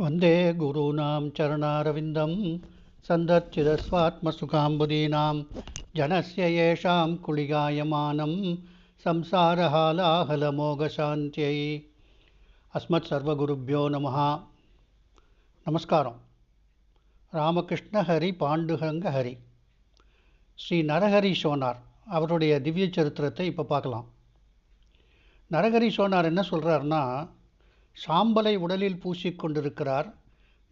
वन्दे गुरूणां चरणारविन्दं सन्दर्चिदस्वात्मसुखाम्बुदीनां जनस्य येषां कुलिगायमानं संसारहालाहलमोघशान्त्यै அஸ்மத் சர்வகுருப்பியோ நமஹ நமஸ்காரம் ராமகிருஷ்ண ஹரி பாண்டுகங்க ஹரி ஸ்ரீ நரஹரி சோனார் அவருடைய திவ்ய சரித்திரத்தை இப்போ பார்க்கலாம் நரஹரி சோனார் என்ன சொல்கிறாருன்னா சாம்பலை உடலில் பூசிக்கொண்டிருக்கிறார்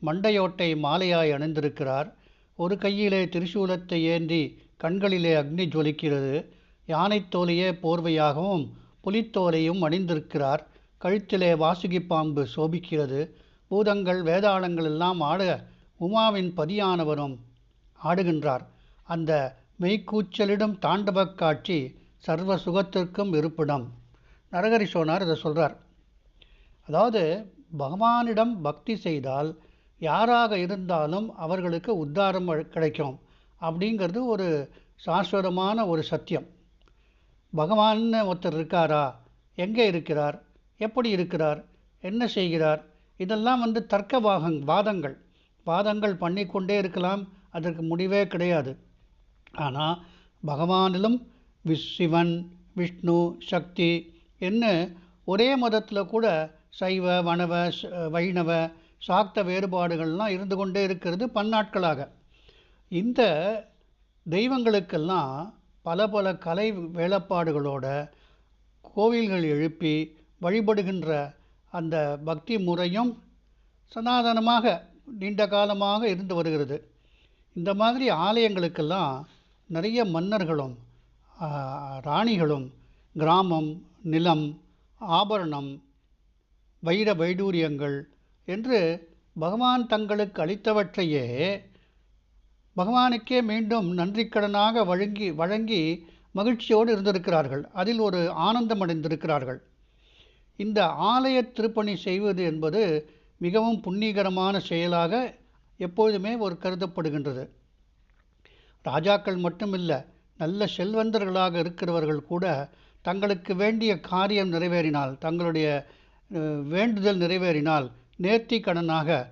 மண்டையோட்டை மாலையாய் அணிந்திருக்கிறார். ஒரு கையிலே திரிசூலத்தை ஏந்தி கண்களிலே அக்னி ஜொலிக்கிறது. யானைத்தோலையே போர்வையாகவும் புலித்தோலையும் அணிந்திருக்கிறார். கழுத்திலே வாசுகி பாம்பு சோபிக்கிறது. பூதங்கள் வேதாளங்கள் எல்லாம் ஆட உமாவின் பதியானவரும் ஆடுகின்றார். அந்த மெய்க்கூச்சலிடும் தாண்டவக் காட்சி சர்வ சுகத்திற்கும் இருப்பிடம். நரகரி சோனார் இதை சொல்கிறார் அதாவது பகவானிடம் பக்தி செய்தால் யாராக இருந்தாலும் அவர்களுக்கு உத்தாரம் கிடைக்கும். அப்படிங்கிறது ஒரு சாஸ்வதமான ஒரு சத்தியம். பகவான்னு ஒருத்தர் இருக்காரா? எங்கே இருக்கிறார்? எப்படி இருக்கிறார்? என்ன செய்கிறார்? இதெல்லாம் வந்து தர்க்க வாகங் வாதங்கள். வாதங்கள் பண்ணிக்கொண்டே இருக்கலாம். அதற்கு முடிவே கிடையாது. ஆனால் பகவானிலும் விஷ் சிவன் விஷ்ணு சக்தி என்ன ஒரே மதத்தில் கூட சைவ வனவ வைணவ சாக்த வேறுபாடுகள்லாம் இருந்து கொண்டே இருக்கிறது பன்னாட்களாக. இந்த தெய்வங்களுக்கெல்லாம் பல பல கலை வேலைப்பாடுகளோட கோவில்கள் எழுப்பி வழிபடுகின்ற அந்த பக்தி முறையும் சனாதனமாக நீண்ட காலமாக இருந்து வருகிறது. இந்த மாதிரி ஆலயங்களுக்கெல்லாம் நிறைய மன்னர்களும் ராணிகளும் கிராமம் நிலம் ஆபரணம் வைர வைடூரியங்கள் என்று பகவான் தங்களுக்கு அளித்தவற்றையே பகவானுக்கே மீண்டும் நன்றிக்கடனாக வழங்கி வழங்கி மகிழ்ச்சியோடு இருந்திருக்கிறார்கள். அதில் ஒரு ஆனந்தம் அடைந்திருக்கிறார்கள் இந்த ஆலய திருப்பணி செய்வது என்பது மிகவும் புண்ணியகரமான செயலாக எப்பொழுதுமே ஒரு கருதப்படுகின்றது. ராஜாக்கள் மட்டுமில்லை நல்ல செல்வந்தர்களாக இருக்கிறவர்கள் கூட தங்களுக்கு வேண்டிய காரியம் நிறைவேறினால் தங்களுடைய வேண்டுதல் நிறைவேறினால் நேர்த்திக்கடனாக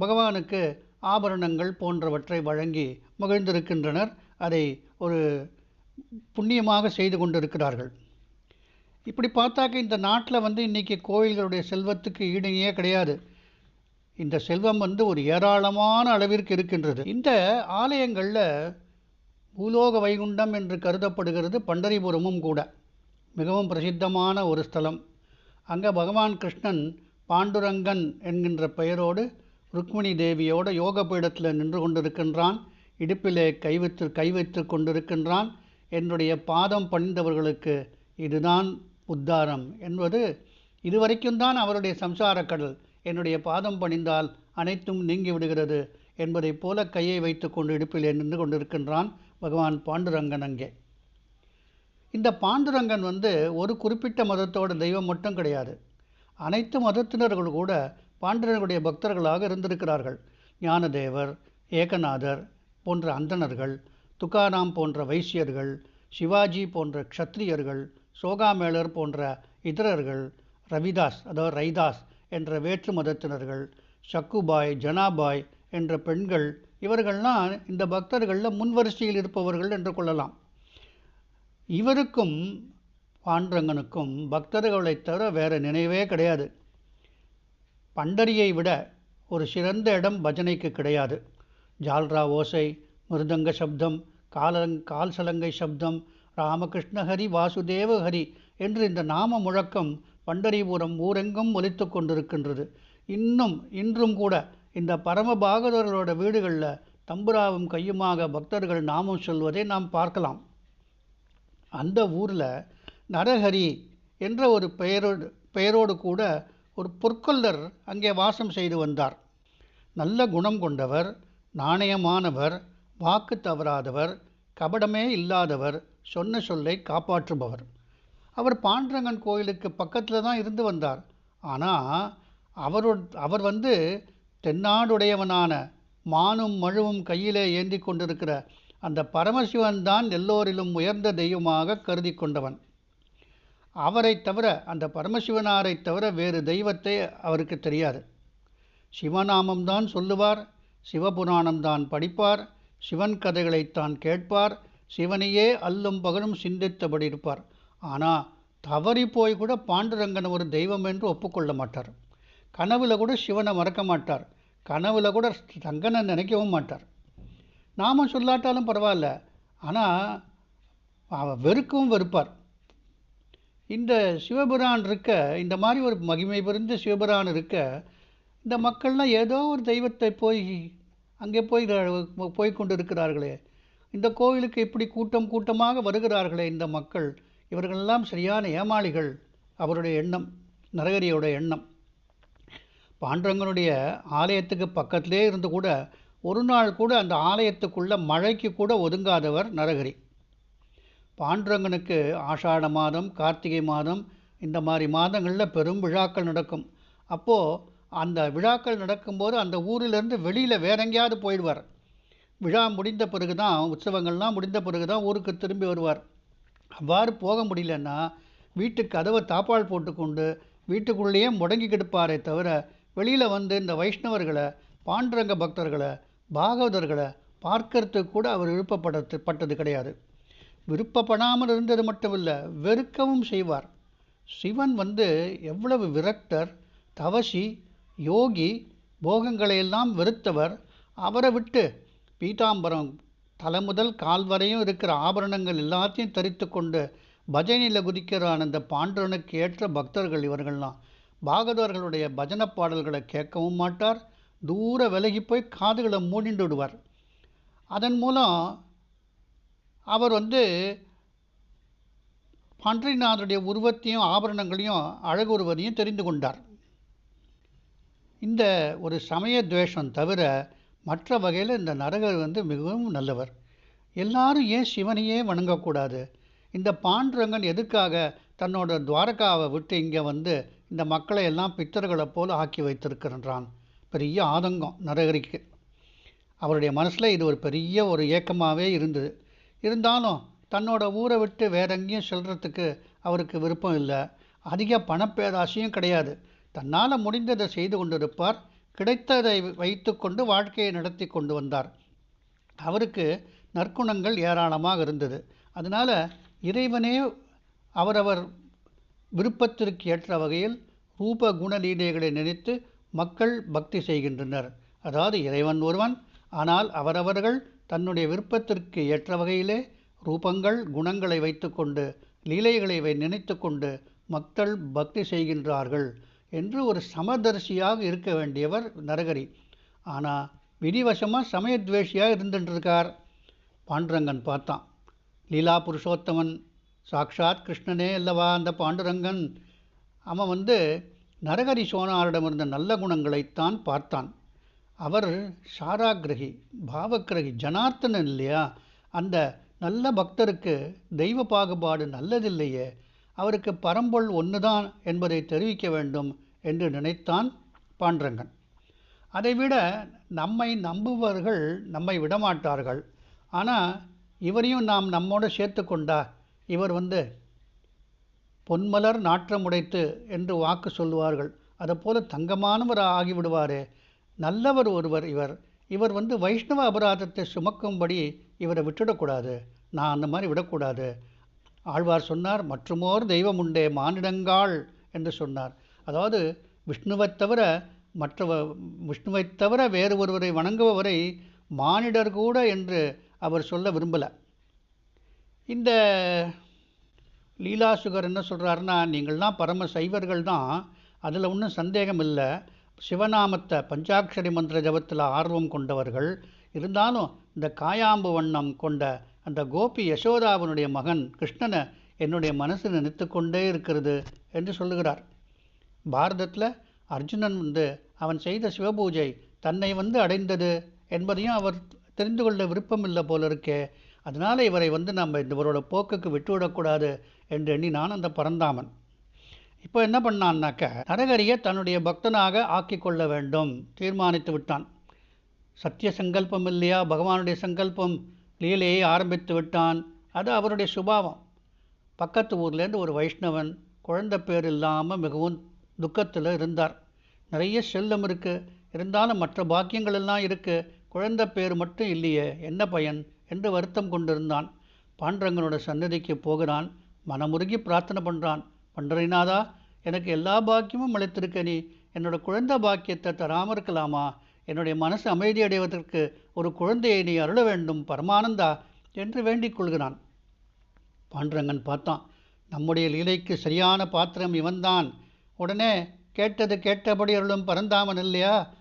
பகவானுக்கு ஆபரணங்கள் போன்றவற்றை வழங்கி மகிழ்ந்திருக்கின்றனர். அதை ஒரு புண்ணியமாக செய்து கொண்டிருக்கிறார்கள். இப்படி பார்த்தாக்க இந்த நாட்டில் வந்து இன்றைக்கி கோவில்களுடைய செல்வத்துக்கு ஈடையே கிடையாது. இந்த செல்வம் வந்து ஒரு ஏராளமான அளவிற்கு இருக்கின்றது. இந்த ஆலயங்களில் பூலோக வைகுண்டம் என்று கருதப்படுகிறது பண்டரிபுரமும் கூட. மிகவும் பிரசித்தமான ஒரு ஸ்தலம். அங்கே பகவான் கிருஷ்ணன் பாண்டுரங்கன் என்கின்ற பெயரோடு ருக்மிணி தேவியோடு யோக பீடத்தில் நின்று கொண்டிருக்கின்றான். இடுப்பிலே கை வைத்து கை வைத்து கொண்டிருக்கின்றான். என்னுடைய பாதம் பணிந்தவர்களுக்கு இதுதான் உத்தாரம் என்பது இதுவரைக்கும் தான் அவருடைய சம்சார கடல். என்னுடைய பாதம் பணிந்தால் அனைத்தும் நீங்கி விடுகிறது என்பதைப் போல கையை வைத்து கொண்டு இடுப்பிலே நின்று கொண்டிருக்கின்றான் பகவான் பாண்டுரங்கன் அங்கே. இந்த பாண்டுரங்கன் வந்து ஒரு குறிப்பிட்ட மதத்தோட தெய்வம் மட்டும் கிடையாது. அனைத்து மதத்தினர்கள் கூட பாண்டுரனுடைய பக்தர்களாக இருந்திருக்கிறார்கள். ஞானதேவர் ஏகநாதர் போன்ற அந்தணர்கள் துக்காராம் போன்ற வைசியர்கள் சிவாஜி போன்ற க்ஷத்ரியர்கள் சோகாமேளர் போன்ற இதரர்கள் ரவிதாஸ் அதாவது ரைதாஸ் என்ற வேற்று மதத்தினர்கள் சக்குபாய் ஜனாபாய் என்ற பெண்கள் இவர்கள்லாம் இந்த பக்தர்களில் முன்வரிசையில் இருப்பவர்கள் என்று கொள்ளலாம். இவருக்கும் பாண்டரங்கனுக்கும் பக்தர்களை தவிர வேறு நினைவே கிடையாது. பண்டரியை விட ஒரு சிறந்த இடம் பஜனைக்கு கிடையாது. ஜால்ரா ஓசை மிருதங்க சப்தம் காலங் கால் சலங்கை சப்தம் ராமகிருஷ்ண ஹரி வாசுதேவ ஹரி என்று இந்த நாம முழக்கம் பண்டரிபுரம் ஊரெங்கும் ஒலித்து கொண்டிருக்கின்றது. இன்னும் இன்றும் கூட இந்த பரமபாகவதர்களோட வீடுகளில் தம்புராவும் கையுமாக பக்தர்கள் நாமம் சொல்வதை நாம் பார்க்கலாம். அந்த ஊரில் நரஹரி என்ற ஒரு பெயரோடு பெயரோடு கூட ஒரு பொற்கொல்லர் அங்கே வாசம் செய்து வந்தார். நல்ல குணம் கொண்டவர் நாணயமானவர் வாக்கு தவறாதவர் கபடமே இல்லாதவர் சொன்ன சொல்லை காப்பாற்றுபவர். அவர் பாண்டரங்கன் கோயிலுக்கு பக்கத்தில் தான் இருந்து வந்தார். ஆனால் அவரோ அவர் வந்து தென்னாடுடையவனான மானும் மழுவும் கையிலே ஏந்தி கொண்டிருக்கிற அந்த பரமசிவன் தான் எல்லோரிலும் உயர்ந்த தெய்வமாக கருதி கொண்டவன். அவரை தவிர அந்த பரமசிவனாரை தவிர வேறு தெய்வத்தை அவருக்கு தெரியாது. சிவநாமம்தான் சொல்லுவார் சிவபுராணம்தான் படிப்பார் சிவன் கதைகளைத்தான் கேட்பார் சிவனையே அல்லும் பகலும் சிந்தித்தபடி இருப்பார். ஆனால் தவறி போய் கூட பாண்டுரங்கன் ஒரு தெய்வம் என்று ஒப்புக்கொள்ள மாட்டார். கனவுல கூட சிவனை மறக்க மாட்டார். கனவுல கூட ரங்கனை நினைக்கவும் மாட்டார். நாம சொல்லாட்டாலும் பரவாயில்ல. ஆனால் அவன் வெறுக்கவும் வெறுப்பார். இந்த சிவபுரான் இருக்க இந்த மாதிரி ஒரு மகிமை புரிந்த சிவபுரான் இருக்க இந்த மக்கள்லாம் ஏதோ ஒரு தெய்வத்தை போய் அங்கே போய் போய் கொண்டு இருக்கிறார்களே இந்த கோவிலுக்கு இப்படி கூட்டம் கூட்டமாக வருகிறார்களே இந்த மக்கள். இவர்களெல்லாம் சரியான ஏமாளிகள். அவருடைய எண்ணம் நரகரியோட எண்ணம். பாண்டரங்கனுடைய ஆலயத்துக்கு பக்கத்திலே இருந்து கூட ஒரு நாள் கூட அந்த ஆலயத்துக்குள்ள மழைக்கு கூட ஒதுங்காதவர் நரகரி. பாண்டுரங்கனுக்கு ஆஷாட மாதம் கார்த்திகை மாதம் இந்த மாதிரி மாதங்களில் பெரும் விழாக்கள் நடக்கும். அப்போது அந்த விழாக்கள் நடக்கும்போது அந்த ஊரிலிருந்து வெளியில் வேற எங்கேயாவது போயிடுவார். விழா முடிந்த பிறகு தான் உற்சவங்கள்லாம் முடிந்த பிறகு தான் ஊருக்கு திரும்பி வருவார். அவ்வாறு போக முடியலன்னா வீட்டுக்கு கதவை தாப்பால் போட்டுக்கொண்டு வீட்டுக்குள்ளேயே முடங்கி கிடப்பாரே தவிர வெளியில் வந்து இந்த வைஷ்ணவர்களை பாண்டுரங்க பக்தர்களை பாகவதர்களை பார்க்கறதுக்கு கூட அவர் விருப்பப்படத்து பட்டது கிடையாது. விருப்பப்படாமல் இருந்தது மட்டும் இல்லை வெறுக்கவும் செய்வார். சிவன் வந்து எவ்வளவு விரக்தர் தவசி யோகி போகங்களையெல்லாம் வெறுத்தவர். அவரை விட்டு பீதாம்பரம் தலை முதல் கால் வரையும் இருக்கிற ஆபரணங்கள் எல்லாத்தையும் தரித்து கொண்டு பஜனையில் குதிக்கிறான் அந்த பாண்டவனுக்கு ஏற்ற பக்தர்கள் இவர்கள்லாம். பாகவதர்களுடைய பஜனை பாடல்களை கேட்கவும் மாட்டார். தூர விலகி போய் காதுகளை மூடிண்டு விடுவார். அதன் மூலம் அவர் வந்து பன்றிநாதருடைய உருவத்தையும் ஆபரணங்களையும் அழகுருவதையும் தெரிந்து கொண்டார். இந்த ஒரு சமய துவேஷம் தவிர மற்ற வகையில் இந்த நரகர் வந்து மிகவும் நல்லவர். எல்லாரும் ஏன் சிவனையே வணங்கக்கூடாது? இந்த பாண்டுரங்கன் எதுக்காக தன்னோட துவாரகாவை விட்டு இங்கே வந்து இந்த மக்களை எல்லாம் பித்தர்களைப் போல ஆக்கி வைத்திருக்கின்றான்? பெரிய ஆதங்கம் நரகரிக்கு. அவருடைய மனசில் இது ஒரு பெரிய ஒரு ஏக்கமாகவே இருந்தது. இருந்தாலும் தன்னோட ஊரை விட்டு வேற எங்கேயும் செல்றதுக்கு அவருக்கு விருப்பம் இல்லை. அதிக பணப்பேராசையும் கிடையாது. தன்னால் முடிந்ததை செய்து கொண்டிருப்பார். கிடைத்ததை வைத்துக்கொண்டு வாழ்க்கையை நடத்தி கொண்டு வந்தார். அவருக்கு நற்குணங்கள் ஏராளமாக இருந்தது. அதனால் இறைவனே அவரவர் விருப்பத்திற்கு ஏற்ற வகையில் ரூப குணலீலைகளை நினைத்து மக்கள் பக்தி செய்கின்றனர். அதாவது இறைவன் ஒருவன் ஆனால் அவரவர்கள் தன்னுடைய விருப்பத்திற்கு ஏற்ற வகையிலே ரூபங்கள் குணங்களை வைத்துக்கொண்டு லீலைகளை வை நினைத்து கொண்டு மக்கள் பக்தி செய்கின்றார்கள் என்று ஒரு சமதர்சியாக இருக்க வேண்டியவர் நரகரி. ஆனால் விதிவசமாக சமயத்வேஷியாக இருந்துட்டுருக்கார் பாண்டுரங்கன் பார்த்தான். லீலா புருஷோத்தமன் சாக்ஷாத் கிருஷ்ணனே அல்லவா அந்த பாண்டுரங்கன்? அவன் வந்து நரகரி சோனாரிடமிருந்த நல்ல குணங்களைத்தான் பார்த்தான். அவர் சாராகிரகி பாவக்கிரகி ஜனார்த்தனன் இல்லையா? அந்த நல்ல பக்தருக்கு தெய்வ பாகுபாடு நல்லதில்லையே. அவருக்கு பரம்பொல் ஒன்றுதான் என்பதை தெரிவிக்க வேண்டும் என்று நினைத்தான் பாண்டரங்கன். அதைவிட நம்மை நம்புபவர்கள் நம்மை விடமாட்டார்கள். ஆனால் இவரையும் நாம் நம்மோடு சேர்த்து கொண்டா இவர் வந்து பொன்மலர் நாற்றமுடைத்து என்று வாக்கு சொல்லுவார்கள். அதைப்போல் தங்கமானவர் ஆகிவிடுவாரே. நல்லவர் ஒருவர் இவர். இவர் வந்து வைஷ்ணவ அபராதத்தை சுமக்கும்படி இவரை விட்டுடக்கூடாது. நான் அந்த மாதிரி விடக்கூடாது. ஆழ்வார் சொன்னார் மற்றுமோர் தெய்வம் உண்டே மானிடங்காள் என்று சொன்னார். அதாவது விஷ்ணுவைத் தவிர மற்ற விஷ்ணுவைத் தவிர வேறு ஒருவரை வணங்குபவரை மானிடர் கூட என்று அவர் சொல்ல விரும்பலை. இந்த லீலாசுகர் என்ன சொல்கிறாருன்னா நீங்கள்லாம் பரம சைவர்கள் தான். அதில் ஒன்றும் சந்தேகம் இல்லை. சிவநாமத்தை பஞ்சாட்சரி மந்திர ஜபத்தில் ஆர்வம் கொண்டவர்கள். இருந்தாலும் இந்த காயாம்பு வண்ணம் கொண்ட அந்த கோபி யசோதாவினுடைய மகன் கிருஷ்ணனை என்னுடைய மனசு நினைத்து கொண்டே இருக்கிறது என்று சொல்லுகிறார். பாரதத்தில் அர்ஜுனன் வந்து அவன் செய்த சிவபூஜை தன்னை வந்து அடைந்தது என்பதையும் அவர் தெரிந்து கொள்ள விருப்பம் இல்லை போல இருக்கே. அதனால் இவரை வந்து நம்ம இவரோட போக்குக்கு விட்டுவிடக்கூடாது என்று எண்ணினான் அந்த பரந்தாமன். இப்போ என்ன பண்ணான்னாக்க நரகரியை தன்னுடைய பக்தனாக ஆக்கி கொள்ள வேண்டும். தீர்மானித்து விட்டான். சத்திய சங்கல்பம் இல்லையா? பகவானுடைய சங்கல்பம் லீலையை ஆரம்பித்து விட்டான். அது அவருடைய சுபாவம். பக்கத்து ஊர்லேருந்து ஒரு வைஷ்ணவன் குழந்தை பேர் இல்லாமல் மிகவும் துக்கத்தில் இருந்தார். நிறைய செல்லம் இருக்குது இருந்தாலும் மற்ற பாக்கியங்கள் எல்லாம் இருக்கு. குழந்தை பேர் மட்டும் இல்லையே என்ன பயன்? என்று வருத்தம் கொண்டிருந்தான். பாண்டரங்கனோட சன்னதிக்கு போகிறான். மனமுருகி பிரார்த்தனை பண்ணுறான் பண்டரிநாதா எனக்கு எல்லா பாக்கியமும் அளித்திருக்க நீ. என்னோட குழந்தை பாக்கியத்தை தராமல் இருக்கலாமா என்னுடைய மனசு அமைதி அடைவதற்கு ஒரு குழந்தையை நீ அருள வேண்டும் பரமானந்தா என்று வேண்டிக் கொள்கிறான். பாண்டரங்கன் பார்த்தான். நம்முடைய லீலைக்கு சரியான பாத்திரம் இவன்தான். உடனே கேட்டது கேட்டபடி அருளும் பரந்தாமன் இல்லையா?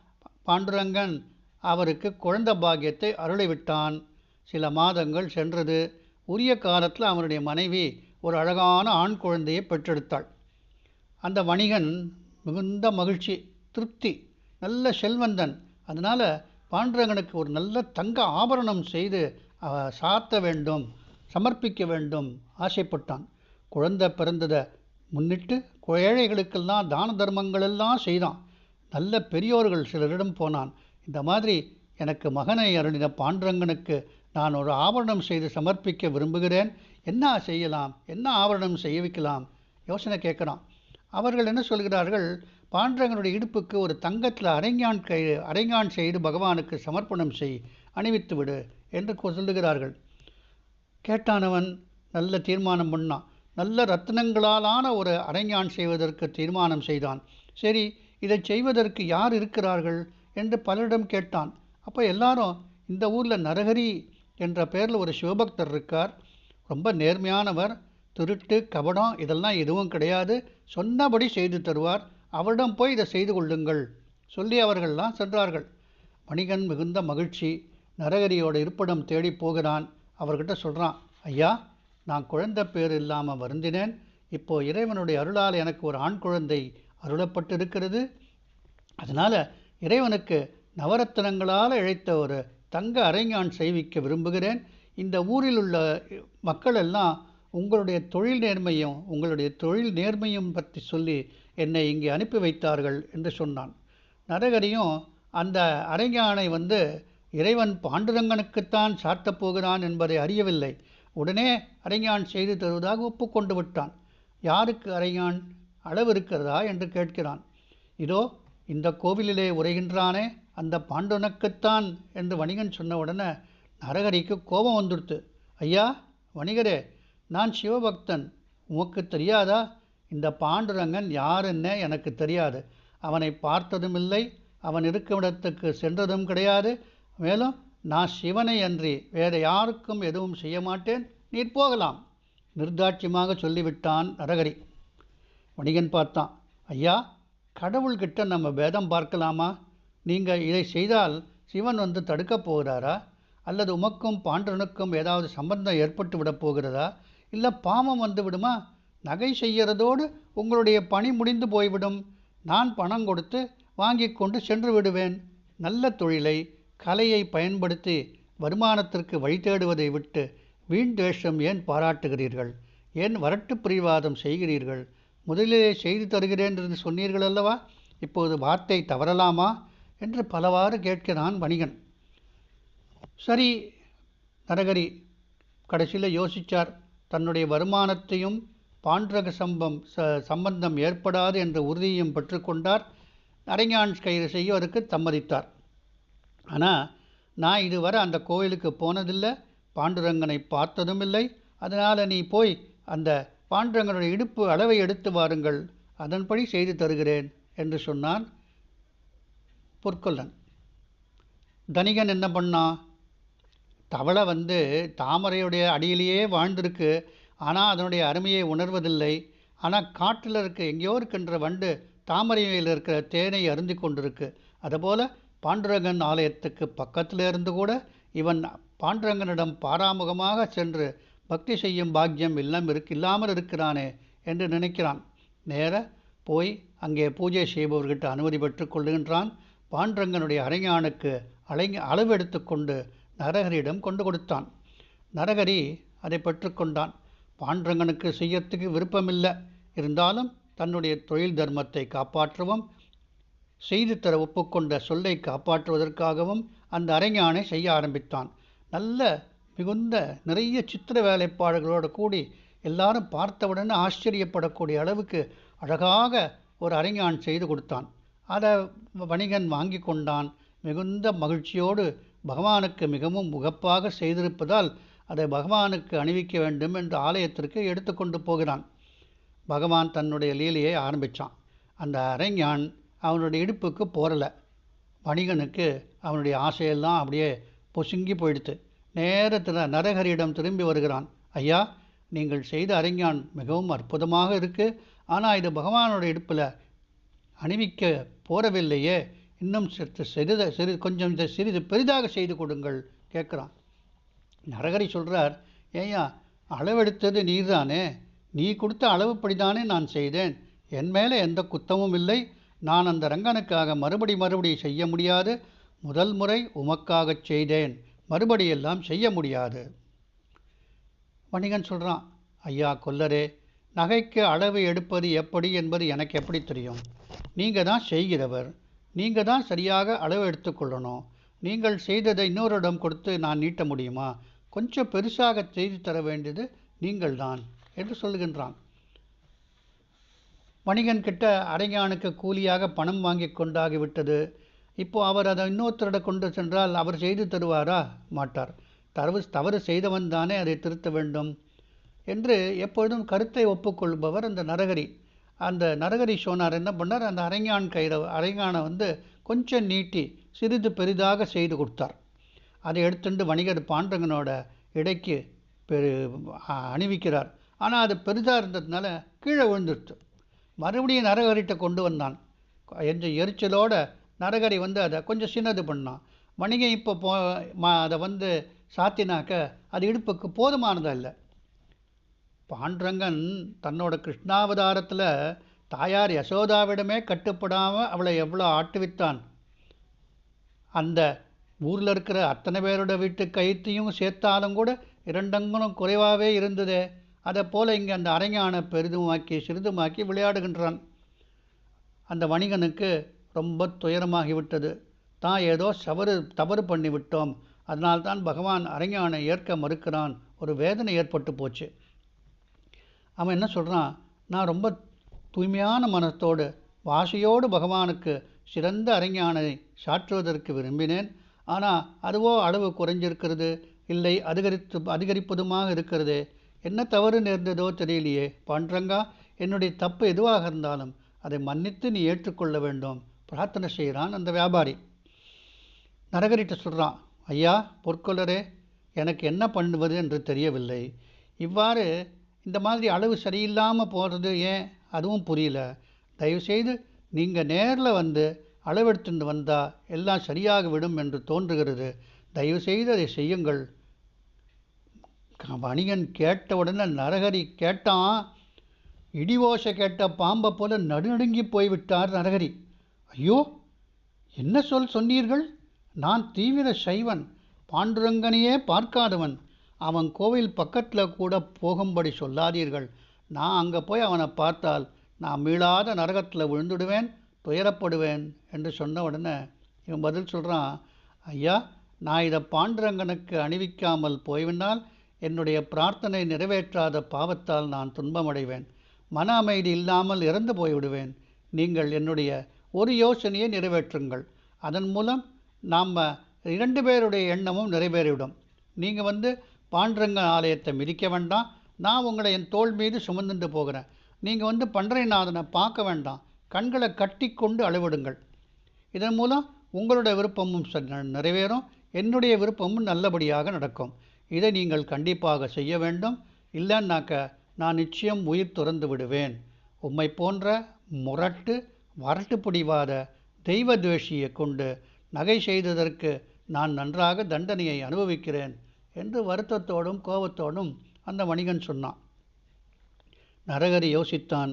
பாண்டுரங்கன் அவருக்கு குழந்தை பாக்கியத்தை அருளிவிட்டான். சில மாதங்கள் சென்றது. உரிய காலத்தில் அவனுடைய மனைவி ஒரு அழகான ஆண் குழந்தையை பெற்றெடுத்தாள். அந்த வணிகன் மிகுந்த மகிழ்ச்சி திருப்தி நல்ல செல்வந்தன். அதனால் பாண்டுரங்கனுக்கு ஒரு நல்ல தங்க ஆபரணம் செய்து சாத்த வேண்டும் சமர்ப்பிக்க வேண்டும் ஆசைப்பட்டான். குழந்தை பிறந்ததை முன்னிட்டு ஏழைகளுக்கெல்லாம் தான தர்மங்கள் எல்லாம் செய்தான். நல்ல பெரியோர்கள் சிலரிடம் போனான். இந்த மாதிரி எனக்கு மகனை அருளின பாண்டுரங்கனுக்கு நான் ஒரு ஆபரணம் செய்து சமர்ப்பிக்க விரும்புகிறேன். என்ன செய்யலாம்? என்ன ஆவரணம் செய்ய வைக்கலாம் யோசனை கேட்குறான். அவர்கள் என்ன சொல்கிறார்கள்? பாண்டரங்கனுடைய இடுப்புக்கு ஒரு தங்கத்தில் அரைஞான் கை அரைஞான் செய்து பகவானுக்கு சமர்ப்பணம் செய் அணிவித்து விடு என்று சொல்லுகிறார்கள். கேட்டானவன் நல்ல தீர்மானம் பண்ணான். நல்ல ரத்னங்களாலான ஒரு அரைஞான் செய்வதற்கு தீர்மானம் செய்தான். சரி இதை செய்வதற்கு யார் இருக்கிறார்கள்? என்று பலரிடம் கேட்டான். அப்போ எல்லாரும் இந்த ஊரில் நரஹரி என்ற பெயரில் ஒரு சிவபக்தர் இருக்கார். ரொம்ப நேர்மையானவர் திருட்டு கபடம் இதெல்லாம் எதுவும் கிடையாது. சொன்னபடி செய்து தருவார். அவரிடம் போய் இதை செய்து கொள்ளுங்கள். சொல்லி அவர்கள்லாம் சென்றார்கள். வணிகன் மிகுந்த மகிழ்ச்சி. நரகரியோட இருப்பிடம் தேடி போகிறான். அவர்கிட்ட சொல்கிறான் ஐயா நான் குழந்தை பேர் இல்லாமல் வருந்தினேன். இப்போ இறைவனுடைய அருளால் எனக்கு ஒரு ஆண் குழந்தை அருளப்பட்டு இருக்கிறது அதனால் இறைவனுக்கு நவரத்தினங்களால் இழைத்த ஒரு தங்க அரைஞான் செய்விக்க விரும்புகிறேன். இந்த ஊரில் உள்ள மக்கள் எல்லாம் உங்களுடைய தொழில் நேர்மையும் உங்களுடைய தொழில் நேர்மையும் பற்றி சொல்லி என்னை இங்கே அனுப்பி வைத்தார்கள் என்று சொன்னான். நரகரியும் அந்த அரைஞானை வந்து இறைவன் பாண்டுரங்கனுக்குத்தான் சாத்தப் போகிறான் என்பதை அறியவில்லை. உடனே அரைஞான் செய்து தருவதாக ஒப்புக்கொண்டு விட்டான். யாருக்கு அரைஞான் அளவு இருக்கிறதா என்று கேட்கிறான். இதோ இந்த கோவிலிலே உரைகின்றானே அந்த பாண்டுனக்குத்தான் என்று வணிகன் சொன்ன உடனே நரகரிக்கு கோபம் வந்துடுத்து. ஐயா வணிகரே நான் சிவபக்தன். உமக்கு தெரியாதா? இந்த பாண்டுரங்கன் யாருன்னே என்ன எனக்கு தெரியாது. அவனை பார்த்ததும் இல்லை அவன் இருக்கும் இடத்துக்கு சென்றதும் கிடையாது. மேலும் நான் சிவனை அன்றி வேறு யாருக்கும் எதுவும் செய்ய மாட்டேன். நீர் போகலாம். நிர்தாட்சியமாக சொல்லிவிட்டான் நரகரி. வணிகன் பார்த்தான். ஐயா கடவுள்கிட்ட நம்ம பேதம் பார்க்கலாமா? நீங்கள் இதை செய்தால் சிவன் வந்து தடுக்கப் போகிறாரா? அல்லது உமக்கும் பாண்டனுக்கும் ஏதாவது சம்பந்தம் ஏற்பட்டு விடப் போகிறதா? இல்லை பாமம் வந்து விடுமா? நகை செய்கிறதோடு உங்களுடைய பணி முடிந்து போய்விடும். நான் பணம் கொடுத்து வாங்கிக் கொண்டு சென்று விடுவேன். நல்ல தொழிலை கலையை பயன்படுத்தி வருமானத்திற்கு வழி தேடுவதை விட்டு வீண் துவேஷம் ஏன் பாராட்டுகிறீர்கள்? ஏன் வரட்டு பிரிவாதம் செய்கிறீர்கள்? முதலிலே செய்து தருகிறேன் என்று சொன்னீர்கள் அல்லவா? இப்போது வார்த்தை தவறலாமா? என்று பலவாறு கேட்கிறான் வணிகன். சரி நரகரி. கடைசியில் யோசிச்சார் தன்னுடைய வருமானத்தையும் பாண்டரக சம்பம் ச சம்பந்தம் ஏற்படாது என்ற உறுதியையும் பெற்றுக்கொண்டார் அரைஞான் கயிறு செய்வதற்கு சம்மதித்தார். ஆனால் நான் இதுவரை அந்த கோயிலுக்கு போனதில்லை. பாண்டுரங்கனை பார்த்ததும் இல்லை. அதனால் நீ போய் அந்த பாண்டுரங்கனுடைய இடுப்பு அளவை எடுத்து வாருங்கள். அதன்படி செய்து தருகிறேன் என்று சொன்னான் பொற்கொல்லன். தனிகன் என்ன பண்ணான் தவளை வந்து தாமரையுடைய அடியிலேயே வாழ்ந்திருக்கு. ஆனால் அதனுடைய அருமையை உணர்வதில்லை. ஆனால் காட்டில் இருக்க எங்கேயோ இருக்கின்ற வண்டு தாமரையில் இருக்கிற தேனை அருந்தி கொண்டிருக்கு. அதுபோல் பாண்டுரங்கன் ஆலயத்துக்கு பக்கத்தில் இருந்து கூட இவன் பாண்டுரங்கனிடம் பாராமுகமாக சென்று பக்தி செய்யும் பாக்கியம் இல்லம் இருக்கு இல்லாமல் இருக்கிறானே என்று நினைக்கிறான். நேர போய் அங்கே பூஜை செய்பவர்கிட்ட அனுமதி பெற்றுக்கொள்கின்றான் பாண்டுரங்கனுடைய அரைஞானுக்கு அலைஞ அளவு எடுத்துக்கொண்டு நரகரியிடம் கொண்டு கொடுத்தான். நரகரி அதை பெற்றுக்கொண்டான் பாண்டரங்கனுக்கு செய்யறதுக்கு விருப்பமில்லை. இருந்தாலும் தன்னுடைய தொழில் தர்மத்தை காப்பாற்றவும் செய்து தர ஒப்புக்கொண்ட சொல்லை காப்பாற்றுவதற்காகவும் அந்த அரைஞானை செய்ய ஆரம்பித்தான். நல்ல மிகுந்த நிறைய சித்திர வேலைப்பாடுகளோடு கூடி எல்லாரும் பார்த்தவுடனே ஆச்சரியப்படக்கூடிய அளவுக்கு அழகாக ஒரு அரைஞான் செய்து கொடுத்தான். அதை வணிகன் வாங்கி கொண்டான். மிகுந்த மகிழ்ச்சியோடு பகவானுக்கு மிகவும் உகப்பாக செய்திருப்பதால் அதை பகவானுக்கு அணிவிக்க வேண்டும் என்று ஆலயத்திற்கு எடுத்துக்கொண்டு போகிறான். பகவான் தன்னுடைய லீலையை ஆரம்பித்தான் அந்த அரைஞான் அவனுடைய இடுப்புக்கு போரலை வணிகனுக்கு அவனுடைய ஆசையெல்லாம் அப்படியே பொசுங்கி போயிடுத்து. நேரத்தில் நரகரியிடம் திரும்பி வருகிறான். ஐயா நீங்கள் செய்த அரைஞான் மிகவும் அற்புதமாக இருக்குது ஆனால் இது பகவானோட இடுப்பில் அணிவிக்க போரவில்லையே இன்னும் சிறிது சிறிது சிறிது கொஞ்சம் இதை சிறிது பெரிதாக செய்து கொடுங்கள் கேட்குறான். நரகரி சொல்கிறார் ஏய்யா அளவெடுத்தது நீர்தானே? நீ கொடுத்த அளவுப்படிதானே நான் செய்தேன். என் மேலே எந்த குத்தமும் இல்லை. நான் அந்த ரங்கனுக்காக மறுபடி மறுபடி செய்ய முடியாது. முதல் முறை உமக்காகச் செய்தேன். மறுபடியெல்லாம் செய்ய முடியாது. வணிகன் சொல்கிறான் ஐயா கொல்லரே நகைக்கு அளவு எடுப்பது எப்படி என்பது எனக்கு எப்படி தெரியும்? நீங்கள் தான் செய்கிறவர். நீங்கள் தான் சரியாக அளவு எடுத்துக்கொள்ளணும் நீங்கள் செய்ததை இன்னொருடம் கொடுத்து நான் நீட்ட முடியுமா? கொஞ்சம் பெருசாக செய்து தர வேண்டியது நீங்கள்தான் என்று சொல்லுகின்றான். வணிகன் கிட்ட அரைஞானுக்கு கூலியாக பணம் வாங்கி கொண்டாகிவிட்டது இப்போ அவர் அதை இன்னொருத்தரிடம் கொண்டு சென்றால் அவர் செய்து தருவாரா? மாட்டார். தவறு தவறு செய்தவன் தானே அதை திருத்த வேண்டும் என்று எப்பொழுதும் கருத்தை ஒப்புக்கொள்பவர் அந்த நரகரி. அந்த நரகரி சோனார் என்ன பண்ணார்? அந்த அரைஞான் கயிறை அரைஞானை வந்து கொஞ்சம் நீட்டி சிறிது பெரிதாக செய்து கொடுத்தார். அதை எடுத்துட்டு வணிகர் பாண்டங்கனோட இடைக்கு பெரு அணிவிக்கிறார். ஆனால் அது பெரிதாக இருந்ததுனால கீழே விழுந்துருச்சு. மறுபடியும் நரகரிட்ட கொண்டு வந்தான். என்ற எரிச்சலோட நரகரி வந்து அதை கொஞ்சம் சின்னது பண்ணான். வணிகம் இப்போ போ அதை வந்து சாத்தினாக்க அது இடுப்புக்கு போதுமானதாக இல்லை பாண்டரங்கன் தன்னோட கிருஷ்ணாவதாரத்தில் தாயார் யசோதாவிடமே கட்டுப்படாமல் அவளை எவ்வளோ ஆட்டுவித்தான். அந்த ஊரில் இருக்கிற அத்தனை பேரோட வீட்டு கயிற்றையும் சேர்த்தாலும் கூட இரண்டங்களும் குறைவாகவே இருந்ததே. அதை போல் இங்கே அந்த அரஞான பெரிதுமாக்கி சிறிதுமாக்கி விளையாடுகின்றான். அந்த வணிகனுக்கு ரொம்ப துயரமாகிவிட்டது. தான் ஏதோ சவறு தவறு பண்ணிவிட்டோம். அதனால்தான் பகவான் அரஞானை ஏற்க மறுக்கிறான். ஒரு வேதனை ஏற்பட்டு போச்சு. அவன் என்ன சொல்கிறான் நான் ரொம்ப தூய்மையான மனத்தோடு வாசையோடு பகவானுக்கு சிறந்த அறிஞானை சாற்றுவதற்கு விரும்பினேன். ஆனால் அதுவோ அளவு குறைஞ்சிருக்கிறது? இல்லை அதிகரித்து அதிகரிப்பதுமாக இருக்கிறது? என்ன தவறு நேர்ந்ததோ தெரியலையே பாண்டரங்கா என்னுடைய தப்பு எதுவாக இருந்தாலும் அதை மன்னித்து நீ ஏற்றுக்கொள்ள வேண்டும். பிரார்த்தனை செய்கிறான் அந்த வியாபாரி. நரகரிட்ட சொல்கிறான் ஐயா பொற்கொள்ளரே எனக்கு என்ன பண்ணுவது என்று தெரியவில்லை. இவ்வாறு இந்த மாதிரி அளவு சரியில்லாமல் போகிறது ஏன்? அதுவும் புரியல. தயவுசெய்து நீங்கள் நேரில் வந்து அளவெடுத்துட்டு வந்தால் எல்லாம் சரியாக விடும் என்று தோன்றுகிறது. தயவுசெய்து அதை செய்யுங்கள். வணிகன் கேட்ட உடனே நரகரி கேட்டான். இடிவோசை கேட்ட பாம்பை போல நடுநடுங்கி போய்விட்டார் நரகரி. ஐயோ என்ன சொல் சொன்னீர்கள்? நான் தீவிர சைவன் பாண்டுரங்கனையே பார்க்காதவன். அவன் கோவில் பக்கத்தில் கூட போகும்படி சொல்லாதீர்கள். நான் அங்கே போய் அவனை பார்த்தால் நான் மீளாத நரகத்தில் விழுந்துடுவேன் துயரப்படுவேன் என்று சொன்ன உடனே இவன் பதில் சொல்கிறான் ஐயா நான் இதை பாண்டுரங்கனுக்கு அணிவிக்காமல் போய்விட்டால் என்னுடைய பிரார்த்தனை நிறைவேற்றாத பாவத்தால் நான் துன்பமடைவேன். மன அமைதி இல்லாமல் இறந்து போய்விடுவேன். நீங்கள் என்னுடைய ஒரு யோசனையை நிறைவேற்றுங்கள். அதன் மூலம் நாம் இரண்டு பேருடைய எண்ணமும் நிறைவேறிவிடும். நீங்கள் வந்து பாண்டரங்க ஆலயத்தை மிதிக்க வேண்டாம். நான் உங்களை என் தோள் மீது சுமந்துட்டு போகிறேன். நீங்கள் வந்து பண்டரைநாதனை பார்க்க வேண்டாம். கண்களை கட்டி கொண்டு அழுவிடுங்கள். இதன் மூலம் உங்களுடைய விருப்பமும் நிறைவேறும். என்னுடைய விருப்பமும் நல்லபடியாக நடக்கும். இதை நீங்கள் கண்டிப்பாக செய்ய வேண்டும். இல்லைன்னாக்க நான் நிச்சயம் உயிர் துறந்து விடுவேன். உம்மை போன்ற முரட்டு வரட்டு பிடிவாத தெய்வ துவேஷியை கொண்டு நகை செய்ததற்கு நான் நன்றாக தண்டனையை அனுபவிக்கிறேன். என்று வருத்தத்தோடும் கோபத்தோடும் அந்த வணிகன் சொன்னான். நரகரி யோசித்தான்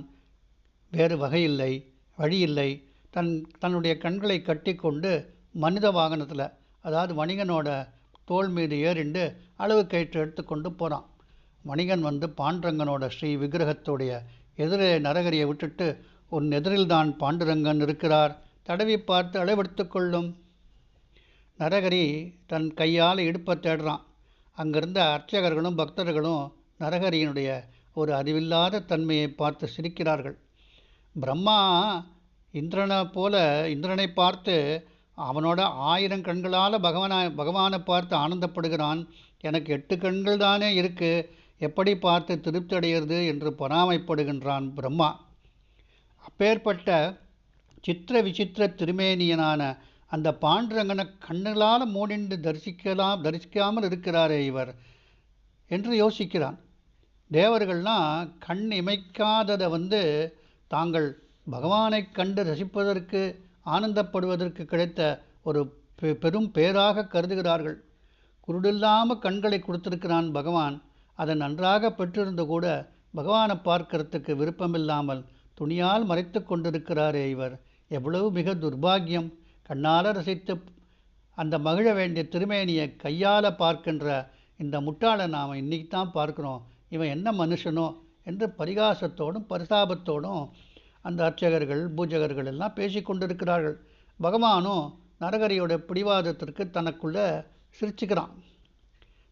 வேறு வகையில்லை வழியில்லை. தன் தன்னுடைய கண்களை கட்டிக்கொண்டு மனித வாகனத்தில் அதாவது வணிகனோட தோல் மீது ஏறிண்டு அளவு கயிற்று எடுத்துக்கொண்டு போகிறான் வணிகன் வந்து பாண்டரங்கனோட ஸ்ரீ விக்கிரகத்துடைய எதிரே நரகரியை விட்டுட்டு உன் எதிரில்தான் பாண்டுரங்கன் இருக்கிறார். தடவி பார்த்து அளவெடுத்து கொள்ளும். நரகரி தன் கையால் இடுப்பை தேடுறான். அங்கிருந்த அர்ச்சகர்களும் பக்தர்களும் நரகரியனுடைய ஒரு அறிவில்லாத தன்மையை பார்த்து சிரிக்கிறார்கள். பிரம்மா இந்திரனை போல இந்திரனை பார்த்து அவனோட ஆயிரம் கண்களால் பகவானை பகவானை பார்த்து ஆனந்தப்படுகிறான். எனக்கு எட்டு கண்கள் தானே இருக்குது எப்படி பார்த்து திருப்தி அடைகிறது என்று பொறாமைப்படுகின்றான் பிரம்மா. அப்பேற்பட்ட சித்திர விசித்திர திருமேனியனான அந்த பாண்டுரங்கனை கண்ணுகளால் மூடிண்டு தரிசிக்கலாம் தரிசிக்காமல் இருக்கிறாரே இவர் என்று யோசிக்கிறான். தேவர்கள்லாம் கண் இமைக்காததை வந்து தாங்கள் பகவானை கண்டு ரசிப்பதற்கு ஆனந்தப்படுவதற்கு கிடைத்த ஒரு பெ- பெரும் பேராக கருதுகிறார்கள். குருடில்லாமல் கண்களை கொடுத்திருக்கிறான் பகவான். அதை நன்றாக பெற்றிருந்து கூட பகவானை பார்க்கறதுக்கு விருப்பமில்லாமல் துணியால் மறைத்து கொண்டிருக்கிறாரே இவர். எவ்வளவு மிக துர்பாக்கியம் கண்ணால் ரசித்து அந்த மகிழ வேண்டிய திருமேனியை கையால் பார்க்கின்ற இந்த முட்டாளை நாம் இன்றைக்கி தான் பார்க்கிறோம். இவன் என்ன மனுஷனோ என்று பரிகாசத்தோடும் பரிதாபத்தோடும் அந்த அர்ச்சகர்கள் பூஜகர்கள் எல்லாம் பேசி கொண்டிருக்கிறார்கள். பகவானும் நரகரியோட பிடிவாதத்திற்கு தனக்குள்ளே சிரிச்சுக்கிறான்.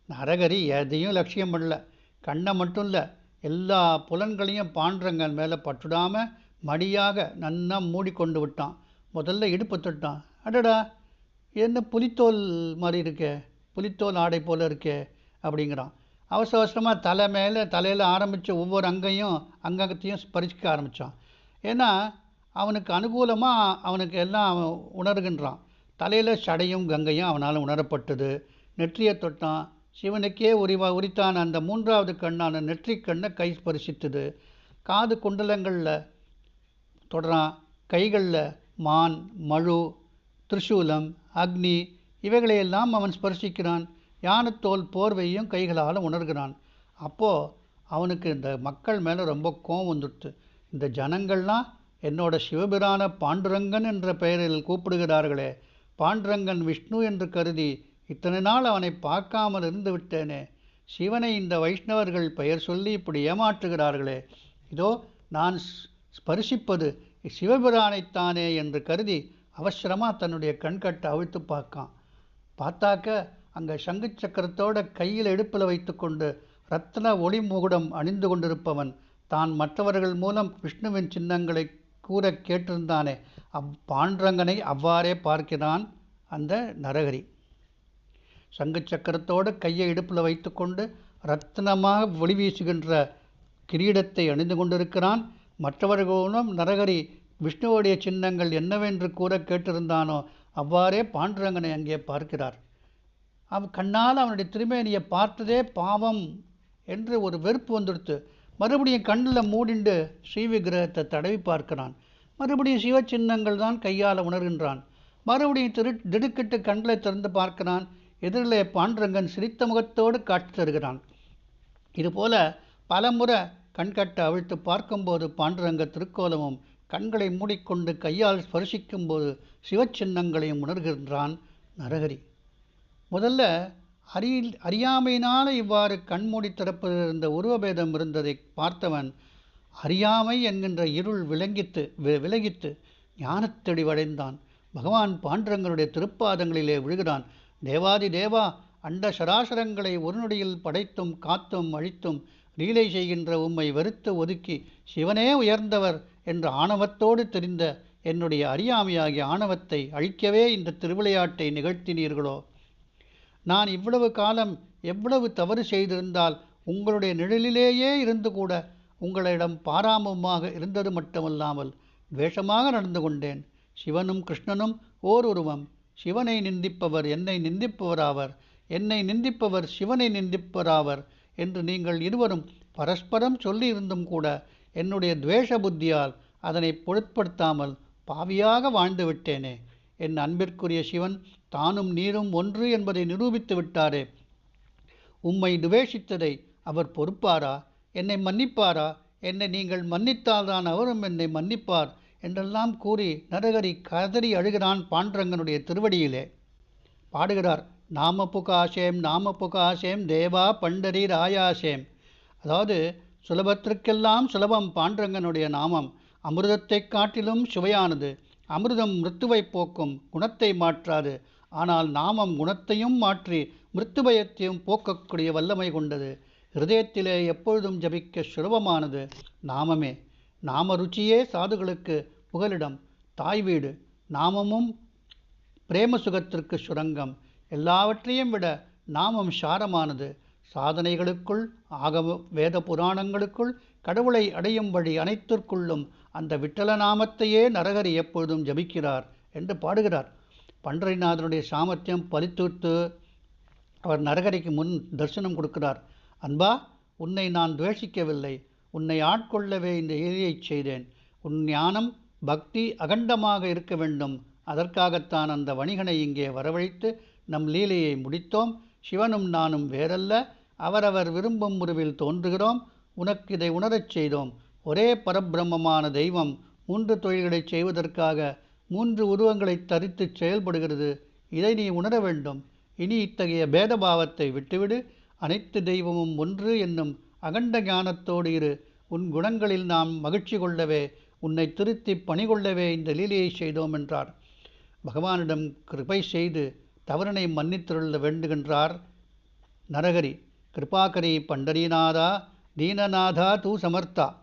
நரகரி எதையும் லட்சியம் பண்ணல. கண்ணை மட்டும் இல்லை எல்லா புலன்களையும் பாண்டங்கள் மேலே பட்டுடாமல் மடியாக நன்னா மூடிக்கொண்டு விட்டான். முதல்ல இடுப்பு தொட்டான். அடடா என்ன புலித்தோல் மாதிரி இருக்கே புலித்தோல் ஆடை போல் இருக்கே அப்படிங்கிறான். அவசர அவசரமாக தலை மேலே தலையில் ஆரம்பித்த ஒவ்வொரு அங்கையும் அங்கத்தையும் ஸ்பரிசிக்க ஆரம்பித்தான் ஏன்னா அவனுக்கு அனுகூலமாக அவனுக்கு எல்லாம் அவன் உணர்கின்றான். தலையில் சடையும் கங்கையும் அவனால் உணரப்பட்டது. நெற்றியை தொட்டான். சிவனுக்கே உரிவா உரித்தான அந்த மூன்றாவது கண்ணான நெற்றி கண்ணை கை ஸ்பரிசித்தது. காது குண்டலங்களில் தொடரான் கைகளில் மான் மழு திரிசூலம் அக்னி இவைகளையெல்லாம் அவன் ஸ்பர்சிக்கிறான். யானத்தோல் போர்வையும் கைகளால் உணர்கிறான். அப்போது அவனுக்கு இந்த மக்கள் மேலே ரொம்ப கோவம் வந்துடுத்து. இந்த ஜனங்கள்லாம் என்னோட சிவபிரான பாண்டுரங்கன் என்ற பெயரில் கூப்பிடுகிறார்களே. பாண்டுரங்கன் விஷ்ணு என்று கருதி இத்தனை நாள் அவனை பார்க்காமல் இருந்து விட்டேனே. சிவனை இந்த வைஷ்ணவர்கள் பெயர் சொல்லி இப்படி ஏமாற்றுகிறார்களே. இதோ நான் ஸ்- ஸ்பரிசிப்பது சிவபிரானைத்தானே என்று கருதி அவசரமாக தன்னுடைய கண்கட்டை அவிழ்த்து பார்க்கான். பார்த்தாக்க அங்கே சங்கு சக்கரத்தோட கையில் எடுப்பில் வைத்துக்கொண்டு ரத்ன ஒளி முகுடம் அணிந்து கொண்டிருப்பவன் தான் மற்றவர்கள் மூலம் விஷ்ணுவின் சின்னங்களை கூற கேட்டிருந்தானே. அவ் பாண்டரங்கனை அவ்வாறே பார்க்கிறான் அந்த நரகரி. சங்கு சக்கரத்தோடு கையை இடுப்பில் வைத்துக்கொண்டு ரத்தினமாக ஒளி வீசுகின்ற கிரீடத்தை அணிந்து கொண்டிருக்கிறான். மற்றவர்களும் நரகரி விஷ்ணுவுடைய சின்னங்கள் என்னவென்று கூறக் கேட்டிருந்தானோ அவ்வாறே பாண்டுரங்கனை அங்கே பார்க்கிறார். அவன் கண்ணால் அவனுடைய திருமேனியை பார்த்ததே பாவம் என்று ஒரு வெறுப்பு வந்துடுத்து மறுபடியும் கண்ணில் மூடிண்டு ஸ்ரீ விக்கிரகத்தை தடவி பார்க்கிறான். மறுபடியும் சிவ சின்னங்கள் தான் கையால் உணர்கின்றான். மறுபடியும் திரு திடுக்கிட்டு கண்களை திறந்து பார்க்கிறான். எதிரிலே பாண்டுரங்கன் சிரித்த முகத்தோடு காட்சி தருகிறான். இதுபோல பலமுறை கண்கட்ட அவிழ்த்து பார்க்கும்போது பாண்டுரங்க திருக்கோலமும் கண்களை மூடிக்கொண்டு கையால் ஸ்பர்சிக்கும்போது சிவச்சின்னங்களையும் உணர்கின்றான் நரகரி. முதல்ல அறியில் அறியாமையினால் இவ்வாறு கண்மூடி திறப்பதில் இருந்த உருவபேதம் இருந்ததை பார்த்தவன் அறியாமை என்கின்ற இருள் விளங்கித்து வி- விலகித்து ஞானத்தெளிவடைந்தான் பகவான் பாண்டுரங்களுடைய திருப்பாதங்களிலே விழுகிறான். தேவாதி தேவா அண்ட சராசரங்களை ஒரு நொடியில் படைத்தும் காத்தும் அழித்தும் லீலை செய்கின்ற உம்மை வெறுத்து ஒதுக்கி சிவனே உயர்ந்தவர் என்ற ஆணவத்தோடு தெரிந்த என்னுடைய அறியாமையாகிய ஆணவத்தை அழிக்கவே இந்த திருவிளையாட்டை நிகழ்த்தினீர்களோ? நான் இவ்வளவு காலம் எவ்வளவு தவறு செய்திருந்தால் உங்களுடைய நிழலிலேயே இருந்து கூட உங்களிடம் பாராமுமாக இருந்தது மட்டுமல்லாமல் வேஷமாக நடந்து கொண்டேன். சிவனும் கிருஷ்ணனும் ஓர் உருவம். சிவனை நிந்திப்பவர் என்னை நிந்திப்பவராவர். என்னை நிந்திப்பவர் சிவனை நிந்திப்பவராவர். என்று நீங்கள் இருவரும் பரஸ்பரம் சொல்லியிருந்தும் கூட என்னுடைய துவேஷ புத்தியால் அதனை பொருட்படுத்தாமல் பாவியாக வாழ்ந்து விட்டேனே. என் அன்பிற்குரிய சிவன் தானும் நீரும் ஒன்று என்பதை நிரூபித்து விட்டாரே. உம்மை துவேஷித்ததை அவர் பொறுப்பாரா? என்னை மன்னிப்பாரா? என்னை நீங்கள் மன்னித்தால்தான் அவரும் என்னை மன்னிப்பார் என்றெல்லாம் கூறி நரகரி கதறி அழுகிறான் பாண்டரங்கனுடைய திருவடியிலே. பாடுகிறார் நாமப்புகாசேம் நாமப்புகாசேம் தேவா பண்டரி ராயாசேம் அதாவது சுலபத்திற்கெல்லாம் சுலபம் பாண்டரங்கனுடைய நாமம் அமிர்தத்தைக் காட்டிலும் சுவையானது. அமிர்தம் மிருத்துவை போக்கும் குணத்தை மாற்றாது. ஆனால் நாமம் குணத்தையும் மாற்றி மிருத்துபயத்தையும் போக்கக்கூடிய வல்லமை கொண்டது. ஹிருதயத்திலே எப்பொழுதும் ஜபிக்க சுலபமானது நாமமே. நாம ருச்சியே சாதுகளுக்கு புகலிடம். தாய் வீடு நாமமும் பிரேம சுகத்திற்கு சுரங்கம். எல்லாவற்றையும் விட நாமம் சாரமானது. சாதனைகளுக்குள் ஆகம வேத புராணங்களுக்குள் கடவுளை அடையும்படி அனைத்திற்குள்ளும் அந்த விட்டல நாமத்தையே நரகரி எப்பொழுதும் ஜபிக்கிறார் என்று பாடுகிறார். பண்டரிநாதனுடைய சாமர்த்தியம் பலித்துவிட்டு அவர் நரகரிக்கு முன் தரிசனம் கொடுக்கிறார். அன்பா உன்னை நான் துவேஷிக்கவில்லை. உன்னை ஆட்கொள்ளவே இந்த ஏரியைச் செய்தேன். உன் ஞானம் பக்தி அகண்டமாக இருக்க வேண்டும். அதற்காகத்தான் அந்த வணிகனை இங்கே வரவழைத்து நம் லீலையை முடித்தோம். சிவனும் நானும் வேறல்ல. அவரவர் விரும்பும் உருவில் தோன்றுகிறோம். உனக்கு இதை உணரச் செய்தோம். ஒரே பரபிரம்மமான தெய்வம் மூன்று தொழில்களைச் செய்வதற்காக மூன்று உருவங்களை தரித்து செயல்படுகிறது. இதை நீ உணர வேண்டும். இனி இத்தகைய பேதபாவத்தை விட்டுவிடு. அனைத்து தெய்வமும் ஒன்று என்னும் அகண்ட ஞானத்தோடு இரு. உன் குணங்களில் நாம் மகிழ்ச்சி கொள்ளவே உன்னை திருத்தி பணிகொள்ளவே இந்த லீலையை செய்தோம் என்றார். பகவானிடம் கிருபை செய்து தவறினை மன்னித்துள்ள வேண்டுகின்றார். நரகரி கிருபாகரி பண்டரிநாதா தீனநாதா தூ சமர்த்தா.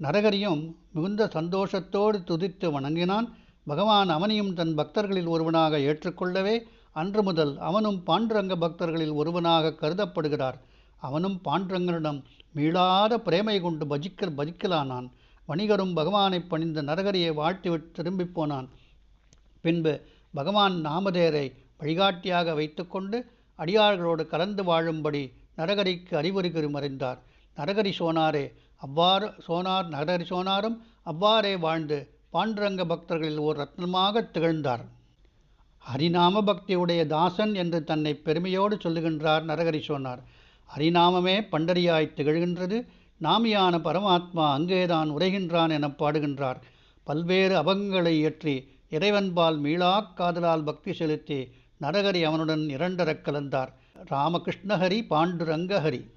நரகரியும் மிகுந்த சந்தோஷத்தோடு துதித்து வணங்கினான். பகவான் அவனையும் தன் பக்தர்களில் ஒருவனாக ஏற்றுக்கொள்ளவே அன்று முதல் அவனும் பாண்டுரங்க பக்தர்களில் ஒருவனாக கருதப்படுகிறார். அவனும் பாண்டுரங்கனிடம் மீளாத பிரேமை கொண்டு பஜிக்கர் பஜிக்கலானான். வணிகரும் பகவானை பணிந்த நரகரியை வாழ்த்திவிட்டு திரும்பிப் போனான். பின்பு பகவான் நாமதேரை வழிகாட்டியாக வைத்துக்கொண்டு அடியார்களோடு கலந்து வாழும்படி நரகரிக்கு அறிவுறுகிறி மறைந்தார் நரகரி சோனாரே அவ்வாறு சோனார் நரகரி சோனாரும் அவ்வாறே வாழ்ந்து பாண்டுரங்க பக்தர்களில் ஓர் ரத்னமாக திகழ்ந்தார். ஹரிநாம பக்தியுடைய தாசன் என்று தன்னை பெருமையோடு சொல்லுகின்றார் நரகரி சோனார். ஹரிநாமமே பண்டரியாய் திகழ்கின்றது. நாமியான பரமாத்மா அங்கேதான் உரைகின்றான் என பாடுகின்றார். பல்வேறு அபங்களை இயற்றி இறைவன்பால் மீளாக் காதலால் பக்தி செலுத்தி நரகரி அவனுடன் இரண்டரக் கலந்தார். ராமகிருஷ்ணஹரி பாண்டுரங்கஹரி.